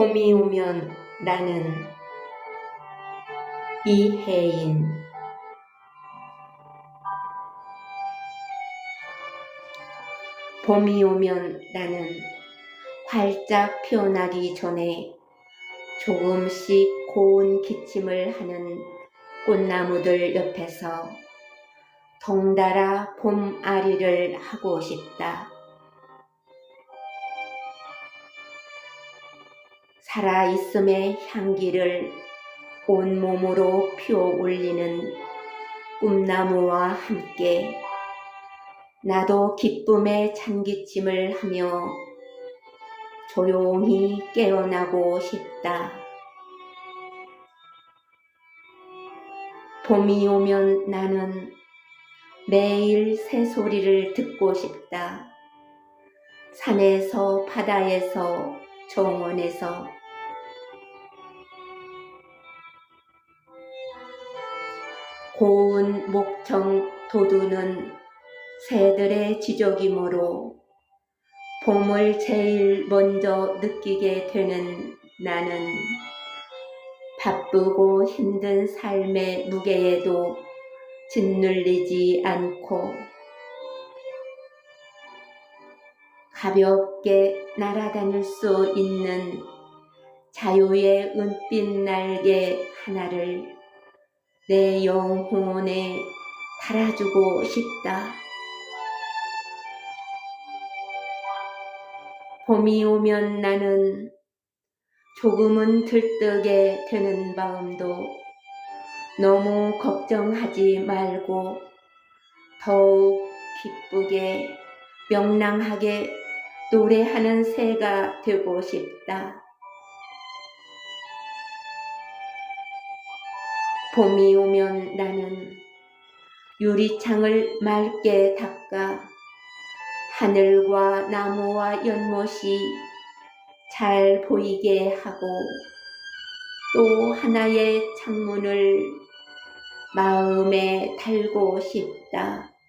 봄이 오면 나는 이혜인 봄이 오면 나는 활짝 피어나기 전에 조금씩 고운 기침을 하는 꽃나무들 옆에서 덩달아 봄아리를 하고 싶다. 살아있음의 향기를 온몸으로 피워 올리는 꿈나무와 함께 나도 기쁨의 찬기침을 하며 조용히 깨어나고 싶다. 봄이 오면 나는 매일 새소리를 듣고 싶다. 산에서 바다에서 정원에서 고운 목청 돋우는 새들의 지저귀모로 봄을 제일 먼저 느끼게 되는 나는 바쁘고 힘든 삶의 무게에도 짓눌리지 않고 가볍게 날아다닐 수 있는 자유의 은빛 날개 하나를 내 영혼에 달아주고 싶다. 봄이 오면 나는 조금은 들뜨게 되는 마음도 너무 걱정하지 말고 더욱 기쁘게 명랑하게 노래하는 새가 되고 싶다. 봄이 오면 나는 유리창을 맑게 닦아 하늘과 나무와 연못이 잘 보이게 하고 또 하나의 창문을 마음에 달고 싶다.